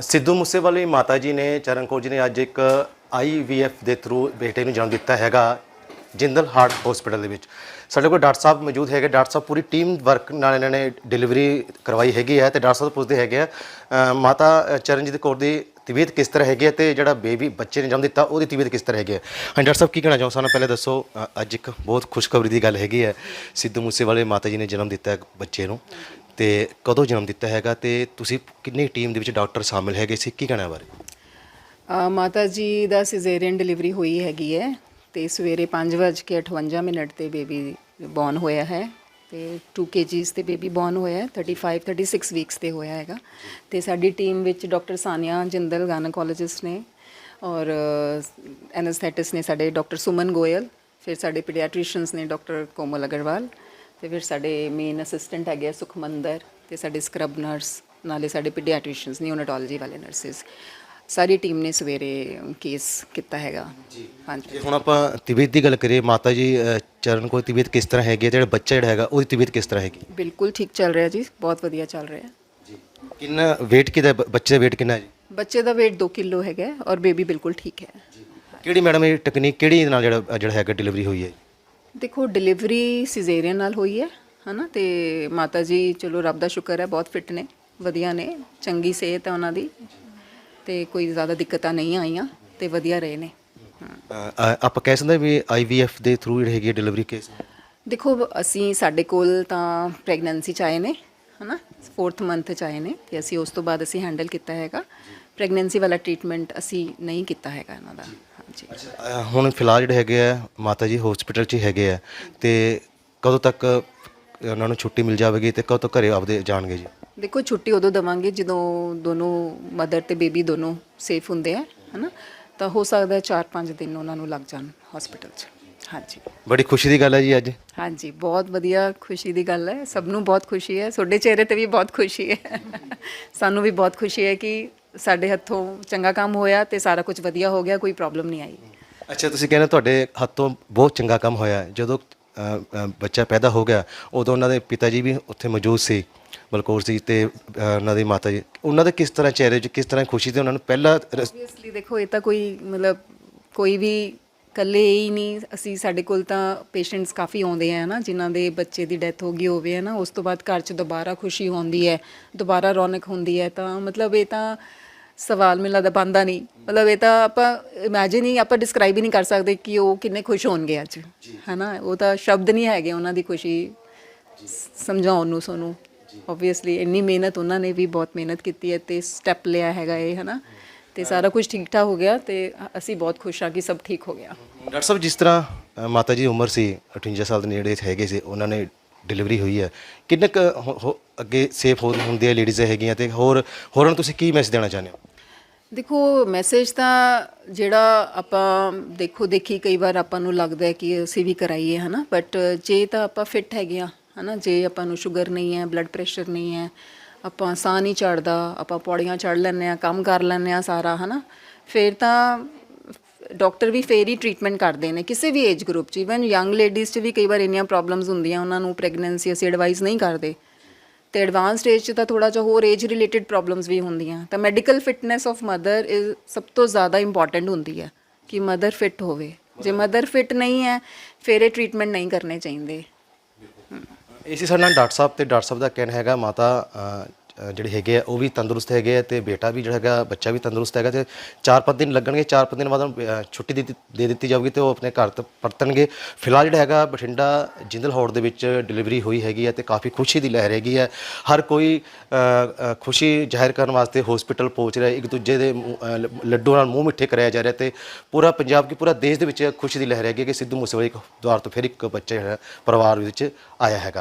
ਸਿੱਧੂ ਮੂਸੇਵਾਲੇ ਮਾਤਾ ਜੀ ਨੇ ਚਰਨ ਕੌਰ ਜੀ ਨੇ ਅੱਜ ਇੱਕ ਆਈਵੀਐਫ ਦੇ ਥਰੂ ਬੇਟੇ ਨੂੰ ਜਨਮ ਦਿੱਤਾ ਹੈਗਾ ਜਿੰਦਲ ਹਾਰਟ ਹਸਪੀਟਲ ਦੇ ਵਿੱਚ। ਸਾਡੇ ਕੋਲ ਡਾਕਟਰ ਸਾਹਿਬ ਮੌਜੂਦ ਹੈਗੇ। ਡਾਕਟਰ ਸਾਹਿਬ, ਪੂਰੀ ਟੀਮ ਵਰਕ ਨਾਲ ਇਹਨਾਂ ਨੇ ਡਿਲੀਵਰੀ ਕਰਵਾਈ ਹੈਗੀ ਹੈ ਤੇ ਡਾਕਟਰ ਸਾਹਿਬ ਪੁੱਛਦੇ ਹੈਗੇ ਆ ਮਾਤਾ ਚਰਨਜੀਤ ਕੌਰ ਦੀ ਤਬੀਅਤ ਕਿਸ ਤਰ੍ਹਾਂ ਹੈਗੀ ਹੈ ਤੇ ਜਿਹੜਾ ਬੇਬੀ ਬੱਚੇ ਨੇ ਜਨਮ ਦਿੱਤਾ, ਉਹਦੀ ਤਬੀਅਤ ਕਿਸ ਤਰ੍ਹਾਂ ਹੈਗੀ ਹੈ? ਹਾਂ ਡਾਕਟਰ ਸਾਹਿਬ, ਕੀ ਕਹਿਣਾ ਚਾਹੋ ਸਾਨੂੰ ਪਹਿਲੇ ਦੱਸੋ ਅੱਜ ਇੱਕ ਬਹੁਤ ਖੁਸ਼ਖਬਰੀ ਦੀ ਗੱਲ ਹੈਗੀ ਹੈ। ਸਿੱਧੂ ਮੂਸੇਵਾਲੇ ਮਾਤਾ ਜੀ ਨੇ ਜਨਮ ਦਿੱਤਾ ਬੱਚੇ ਨੂੰ। ਤੇ ਕਦੋਂ ਜਨਮ ਦਿੱਤਾ ਹੈਗਾ ਤੇ ਤੁਸੀਂ ਕਿੰਨੀ ਟੀਮ ਦੇ ਵਿੱਚ ਡਾਕਟਰ ਸ਼ਾਮਿਲ ਹੈਗੇ ਸੀ? ਕੀ ਕਹਿਣਾ ਬਾਰੇ? ਅ, ਮਾਤਾ ਜੀ ਦਾ ਸਿਜ਼ੇਰੀਅਨ ਡਿਲੀਵਰੀ ਹੋਈ ਹੈਗੀ ਹੈ ਤੇ ਸਵੇਰੇ 5:58 ਮਿੰਟ ਤੇ ਬੇਬੀ ਬੌਰਨ ਹੋਇਆ ਹੈ ਤੇ 2 ਕੇਜੀਸ ਤੇ ਬੇਬੀ ਬੌਰਨ ਹੋਇਆ ਹੈ 35 36 ਵੀਕਸ ਤੇ ਹੋਇਆ ਹੈਗਾ ਤੇ ਸਾਡੀ ਟੀਮ ਵਿੱਚ ਡਾਕਟਰ ਸਾਨੀਆ ਜਿੰਦਲ ਗਾਇਨੋਕੋਲੋਜਿਸਟ ਨੇ ਔਰ ਐਨਸਥੈਟਿਸਟ ਨੇ ਸਾਡੇ ਡਾਕਟਰ ਸੁਮਨ ਗੋਇਲ ਫਿਰ ਸਾਡੇ ਪੀਡੀਆਟ੍ਰੀਸ਼ੀਅਨਸ ਨੇ ਡਾਕਟਰ ਕੋਮਲ ਅਗਰਵਾਲ ਤੇ ਫਿਰ ਸਾਡੇ ਮੇਨ ਅਸਿਸਟੈਂਟ ਹੈਗੇ ਆ ਸੁਖਮੰਦਰ ਤੇ ਸਾਡੇ ਸਕਰਬ ਨਰਸ ਨਾਲੇ ਸਾਡੇ ਪੀਡੀਆਟ੍ਰੀਸ਼ੀਅਨਸ ਨਿਊਨਟੋਲੋਜੀ ਵਾਲੇ ਨਰਸਿਸ ਸਾਰੀ ਟੀਮ ਨੇ ਸਵੇਰੇ ਕੇਸ ਕੀਤਾ ਹੈਗਾ। ਜੀ। ਹਾਂਜੀ। ਹੁਣ ਆਪਾਂ ਤਬੀਅਤ ਦੀ ਗੱਲ ਕਰੀਏ ਮਾਤਾ ਜੀ ਚਰਨ ਕੋਈ ਤਬੀਅਤ ਕਿਸ ਤਰ੍ਹਾਂ ਹੈਗੀ ਹੈ? ਜਿਹੜਾ ਬੱਚਾ ਜਿਹੜਾ ਹੈਗਾ ਉਹਦੀ ਤਬੀਅਤ ਕਿਸ ਤਰ੍ਹਾਂ ਹੈਗੀ? ਬਿਲਕੁਲ ਠੀਕ ਚੱਲ ਰਿਹਾ ਜੀ ਬਹੁਤ ਵਧੀਆ ਚੱਲ ਰਿਹਾ। ਜੀ। ਕਿੰਨਾ weight ਕਿਦਾ ਬੱਚੇ ਦਾ weight ਕਿੰਨਾ ਹੈ ਜੀ? ਬੱਚੇ ਦਾ weight 2 ਕਿਲੋ ਹੈਗਾ ਔਰ ਬੇਬੀ ਬਿਲਕੁਲ ਠੀਕ ਹੈ। ਕਿਹੜੀ ਮੈਡਮ ਇਹ ਟੈਕਨੀਕ ਕਿਹੜੀ ਨਾਲ ਜਿਹੜਾ ਜਿਹੜਾ ਹੈਗਾ ਡਿਲੀਵਰੀ ਹੋਈ ਹੈ? ਦੇਖੋ ਡਿਲੀਵਰੀ ਸਿਜ਼ੇਰੀਅਨ ਨਾਲ ਹੋਈ ਹੈ ਹਨਾ? ਤੇ ਮਾਤਾ ਜੀ ਚਲੋ ਰੱਬ ਦਾ ਸ਼ੁਕਰ ਹੈ ਬਹੁਤ ਫਿੱਟ ਨੇ ਵਧੀਆ ਨੇ ਚੰਗੀ ਸਿਹਤ ਹੈ ਉਹਨਾਂ ਦੀ। ਤੇ ਕੋਈ ਜ਼ਿਆਦਾ ਦਿੱਕਤਾਂ ਨਹੀਂ ਆਈਆਂ ਤੇ ਵਧੀਆ ਰਹੇ ਨੇ। ਅ, ਆਪਾਂ ਕਹਿ ਸਕਦੇ ਹਾਂ ਵੀ ਆਈਵੀਐਫ ਦੇ ਥਰੂ ਜਿਹੜੀ ਹੈਗੀ ਡਿਲੀਵਰੀ ਕੇਸ ਦੇਖੋ ਅਸੀਂ ਸਾਡੇ ਕੋਲ ਤਾਂ ਪ੍ਰੈਗਨੈਂਸੀ ਚ ਆਏ ਨੇ ਹਨਾ? 4th ਮੰਥ ਚ ਆਏ ਨੇ ਤੇ ਅਸੀਂ ਉਸ ਤੋਂ ਬਾਅਦ ਅਸੀਂ ਹੈਂਡਲ ਕੀਤਾ ਹੈਗਾ। ਪ੍ਰੈਗਨੈਂਸੀ ਵਾਲਾ ਟ੍ਰੀਟਮੈਂਟ ਅਸੀਂ ਨਹੀਂ ਕੀਤਾ ਹੈਗਾ ਇਹਨਾਂ ਦਾ। ਹਾਂਜੀ। ਹੁਣ ਫਿਲਹਾਲ ਜਿਹੜੇ ਹੈਗੇ ਆ ਮਾਤਾ ਜੀ ਹਸਪੀਟਲ 'ਚ ਹੀ ਹੈਗੇ ਆ ਤੇ ਕਦੋਂ ਤੱਕ ਉਹਨਾਂ ਨੂੰ ਛੁੱਟੀ ਮਿਲ ਜਾਵੇਗੀ ਤੇ ਕਦੋਂ ਤੱਕ ਘਰੇ ਆਪਦੇ ਜਾਣਗੇ ਜੀ? ਦੇਖੋ ਛੁੱਟੀ ਉਦੋਂ ਦਵਾਂਗੇ ਜਦੋਂ ਦੋਨੋਂ ਮਦਰ ਤੇ ਬੇਬੀ ਦੋਨੋਂ ਸੇਫ ਹੁੰਦੇ ਆ ਹਨਾ? ਤਾਂ ਹੋ ਸਕਦਾ ਹੈ 4-5 ਦਿਨ ਉਹਨਾਂ ਨੂੰ ਲੱਗ ਜਾਣ ਹਸਪੀਟਲ 'ਚ। ਹਾਂਜੀ। ਬੜੀ ਖੁਸ਼ੀ ਦੀ ਗੱਲ ਹੈ ਜੀ ਅੱਜ। ਹਾਂਜੀ ਬਹੁਤ ਵਧੀਆ ਖੁਸ਼ੀ ਦੀ ਗੱਲ ਹੈ। ਸਭ ਨੂੰ ਬਹੁਤ ਖੁਸ਼ੀ ਹੈ। ਤੁਹਾਡੇ ਚਿਹਰੇ ਤੇ ਵੀ ਬਹੁਤ ਖੁਸ਼ੀ ਹੈ। ਸਾਨੂੰ ਵੀ ਬਹੁਤ ਖੁਸ਼ੀ ਹੈ ਕਿ ਸਾਡੇ ਹੱਥੋਂ ਚੰਗਾ ਕੰਮ ਹੋਇਆ ਤੇ ਸਾਰਾ ਕੁਝ ਵਧੀਆ ਹੋ ਗਿਆ ਕੋਈ ਪ੍ਰੋਬਲਮ ਨਹੀਂ ਆਈ। ਅੱਛਾ ਤੁਸੀਂ ਕਹਿੰਦੇ ਤੁਹਾਡੇ ਹੱਥੋਂ ਬਹੁਤ ਚੰਗਾ ਕੰਮ ਹੋਇਆ। ਜਦੋਂ ਅ, ਅ, ਬੱਚਾ ਪੈਦਾ ਹੋ ਗਿਆ ਉਦੋਂ ਉਹਨਾਂ ਦੇ ਪਿਤਾ ਜੀ ਵੀ ਉੱਥੇ ਮੌਜੂਦ ਸੀ ਬਲਕੌਰ ਸੀ ਤੇ ਅ, ਉਹਨਾਂ ਦੀ ਮਾਤਾ ਜੀ। ਉਹਨਾਂ ਦੇ ਕਿਸ ਤਰ੍ਹਾਂ ਚਿਹਰੇ 'ਚ ਕਿਸ ਤਰ੍ਹਾਂ ਖੁਸ਼ੀ ਤੇ ਉਹਨਾਂ ਨੂੰ ਪਹਿਲਾ ਰਸ- ਦੇਖੋ ਇਹ ਤਾਂ ਕੋਈ ਮਤਲਬ ਕੋਈ ਵੀ ਇਕੱਲੇ ਹੀ ਨਹੀਂ ਅਸੀਂ ਸਾਡੇ ਕੋਲ ਤਾਂ ਪੇਸ਼ੈਂਟਸ ਕਾਫੀ ਆਉਂਦੇ ਆ ਨਾ ਜਿਨ੍ਹਾਂ ਦੇ ਬੱਚੇ ਦੀ ਡੈਥ ਹੋ ਗਈ ਹੋਵੇ ਹੈ ਨਾ ਉਸ ਤੋਂ ਬਾਅਦ ਘਰ 'ਚ ਦੁਬਾਰਾ ਖੁਸ਼ੀ ਹੁੰਦੀ ਹੈ ਦੁਬਾਰਾ ਰੌਣਕ ਹੁੰਦੀ ਹੈ ਤਾਂ ਮਤਲਬ ਇਹ ਤਾਂ ਸਵਾਲ ਮਿਲਾ ਦਾ ਬੰਦਾ ਨਹੀਂ। ਮਤਲਬ ਇਹ ਤਾਂ ਆਪਾਂ ਇਮੇਜਿਨ ਹੀ ਆਪਾਂ ਡਿਸਕ੍ਰਾਈਬ ਹੀ ਨਹੀਂ ਕਰ ਸਕਦੇ ਕਿ ਉਹ ਕਿੰਨੇ ਖੁਸ਼ ਹੋਣਗੇ ਅੱਜ ਹੈਨਾ ਉਹ ਤਾਂ ਸ਼ਬਦ ਨਹੀਂ ਹੈਗੇ ਉਹਨਾਂ ਦੀ ਖੁਸ਼ੀ ਸਮਝਾਉਣ ਨੂੰ ਸਾਨੂੰ। ਆਬਵੀਅਸਲੀ ਇੰਨੀ ਮਿਹਨਤ ਉਹਨਾਂ ਨੇ ਵੀ ਬਹੁਤ ਮਿਹਨਤ ਕੀਤੀ ਹੈ ਤੇ ਸਟੈਪ ਲਿਆ ਹੈਗਾ ਇਹ ਹਨਾ। ਤੇ ਸਾਰਾ ਕੁਝ ਠੀਕ ਠਾਕ ਹੋ ਗਿਆ ਤੇ ਅਸੀਂ ਬਹੁਤ ਖੁਸ਼ ਹਾਂ ਕਿ ਸਭ ਠੀਕ ਹੋ ਗਿਆ। ਡਾਕਟਰ ਸਾਹਿਬ ਜਿਸ ਤਰ੍ਹਾਂ ਅ, ਮਾਤਾ ਜੀ ਦੀ ਉਮਰ ਸੀ 58 ਸਾਲ ਦੇ ਨੇੜੇ ਹੈਗੇ ਸੀ ਉਹਨਾਂ ਨੇ ਡਿਲੀਵਰੀ ਹੋਈ ਹੈ। ਕਿੰਨੇ ਕੁ ਹੋ- ਹੋ- ਅੱਗੇ ਸੇਫ ਹੋ ਹੁੰਦੀ ਹੈ ਲੇਡੀਜ਼ ਹੈਗੀਆਂ ਤੇ ਹੋਰ ਹੋਰਾਂ ਨੂੰ ਤੁਸੀਂ ਕੀ ਮੈਸੇਜ ਦੇਣਾ ਚਾਹੁੰਦੇ ਹੋ? ਦੇਖੋ ਮੈਸੇਜ ਤਾਂ ਜਿਹੜਾ ਆਪਾਂ ਦੇਖੋ ਦੇਖੀ ਕਈ ਵਾਰ ਆਪਾਂ ਨੂੰ ਲੱਗਦਾ ਹੈ ਕਿ ਅਸੀਂ ਵੀ ਕਰਾਈਏ ਹਨਾ? ਬਟ ਜੇ ਤਾਂ ਆਪਾਂ ਫਿੱਟ ਹੈਗੇ ਆ ਹਨਾ? ਜੇ ਆਪਾਂ ਨੂੰ ਸ਼ੂਗਰ ਨਹੀਂ ਹੈ ਬਲੱਡ ਪ੍ਰੈਸ਼ਰ ਨਹੀਂ ਹੈ ਆਪਾਂ ਸਾਹ ਨਹੀਂ ਚੜਦਾ, ਆਪਾਂ ਪੌੜੀਆਂ ਚੜ ਲੈਂਦੇ ਆ ਕੰਮ ਕਰ ਲੈਂਦੇ ਆ ਸਾਰਾ, ਹਨਾ? ਫਿਰ ਤਾਂ ਡਾਕਟਰ ਵੀ ਫੇਰ ਹੀ ਟ੍ਰੀਟਮੈਂਟ ਕਰਦੇ ਨੇ, ਕਿਸੇ ਵੀ ਏਜ ਗਰੁੱਪ 'ਚ ਇਵਨ ਯੰਗ ਲੇਡੀਜ਼ 'ਚ ਵੀ ਕਈ ਵਾਰ ਇੰਨੀਆਂ ਪ੍ਰੋਬਲਮਸ ਹੁੰਦੀਆਂ, ਉਹਨਾਂ ਨੂੰ ਪ੍ਰੈਗਨੈਂਸੀ ਅਸੀਂ ਐਡਵਾਈਸ ਨਹੀਂ ਕਰਦੇ। ਤੇ ਐਡਵਾਂਸ ਸਟੇਜ 'ਚ ਤਾਂ ਥੋੜਾ ਜਿਹਾ ਹੋਰ ਏਜ ਰਿਲੇਟਡ ਪ੍ਰੋਬਲਮਸ ਵੀ ਹੁੰਦੀਆਂ। ਤਾਂ medical fitness of mother is ਸਭ ਤੋਂ ਜ਼ਿਆਦਾ ਇੰਪੋਰਟੈਂਟ ਹੁੰਦੀ ਹੈ, ਕਿ ਮਦਰ ਫਿਟ ਹੋਵੇ। ਜੇ ਮਦਰ ਫਿਟ ਨਹੀਂ ਹੈ, ਫਿਰ ਇਹ ਟ੍ਰੀਟਮੈਂਟ ਨਹੀਂ ਕਰਨੇ ਚਾਹੀਦੇ। ਇਸੇ ਸਾਡੇ ਨਾਲ ਡਾਕਟਰ ਸਾਹਿਬ ਤੇ ਡਾਕਟਰ ਸਾਹਿਬ ਦਾ ਕਹਿਣਾ ਹੈਗਾ ਮਾਤਾ ਅ, ਜਿਹੜੇ ਹੈਗੇ ਆ ਉਹ ਵੀ ਤੰਦਰੁਸਤ ਹੈਗੇ ਆ ਤੇ ਬੇਟਾ ਵੀ ਜਿਹੜਾ ਹੈਗਾ ਬੱਚਾ ਵੀ ਤੰਦਰੁਸਤ ਹੈਗਾ ਤੇ 4-5 ਦਿਨ ਲੱਗਣਗੇ 4-5 ਦਿਨ ਬਾਅਦ ਉਹਨੂੰ, ਅ, ਛੁੱਟੀ ਦੇ ਦਿੱਤੀ- ਦੇ ਦਿੱਤੀ ਜਾਊਗੀ ਤੇ ਉਹ ਆਪਣੇ ਘਰ ਤੋਂ ਪਰਤਣਗੇ। ਫਿਲਹਾਲ ਜਿਹੜਾ ਹੈਗਾ ਬਠਿੰਡਾ ਜਿੰਦਲ ਹੌਟ ਦੇ ਵਿੱਚ ਡਿਲੀਵਰੀ ਹੋਈ ਹੈਗੀ ਹੈ ਤੇ ਕਾਫੀ ਖੁਸ਼ੀ ਦੀ ਲਹਿਰ ਹੈਗੀ ਹੈ ਹਰ ਕੋਈ ਅ, ਅ, ਖੁਸ਼ੀ ਜ਼ਾਹਿਰ ਕਰਨ ਵਾਸਤੇ ਹਸਪੀਟਲ ਪਹੁੰਚ ਰਿਹਾ ਇੱਕ ਦੂਜੇ ਦੇ ਮੂੰਹ- ਅ, ਲ- ਲੱਡੂ ਨਾਲ ਮੂੰਹ ਮਿੱਠੇ ਕਰਾਇਆ ਜਾ ਰਿਹਾ ਤੇ ਪੂਰਾ ਪੰਜਾਬ ਕੀ ਪੂਰਾ ਦੇਸ਼ ਦੇ ਵਿੱਚ ਖੁਸ਼ੀ ਦੀ ਲਹਿਰ ਹੈਗੀ ਹੈ ਕਿ ਸਿੱਧੂ ਮੂਸੇਵਾਲੇ ਇੱਕ ਦੁਆਰ ਤੋਂ ਫਿਰ ਇੱਕ ਬੱਚਾ ਜਿਹੜਾ ਪਰਿਵਾਰ ਵਿੱਚ ਆਇਆ ਹੈਗਾ।